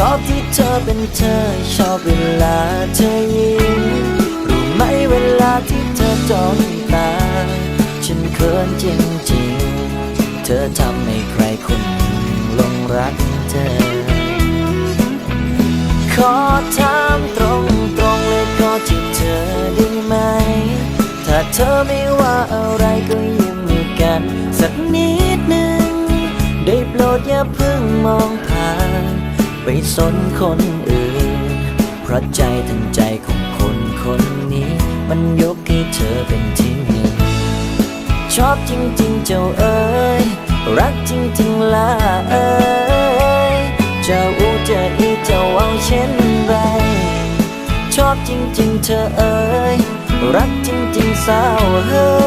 ขอที่เธอเป็นเธอ ชอบเวลาเธอยิ้มรู้ไหมเวลาที่เธอจ้องตา ฉันเขินจริงๆ เธอทำให้ใครคนหนึ่งหลงรักเธอ ขอถามตรงตรงๆเลยขอจีบเธอได้ไหม ถ้าเธอไม่ว่าอะไรก็ยิ้มกัน สักนิดหนึ่งได้โปรดอย่าเพิ่งมอง ไปสนคนอื่น เพราะใจทั้งใจของคนคนนี้ มันยกให้เธอเป็นที่หนึ่งชอบจริงๆเจ้าเอ๋ยรักจริงๆล่ะเอ๋ยจะอูจะอีจะเอาเช่นไร ชอบจริงๆเธอเอ๋ยรักจริงๆสาวเฮ้ย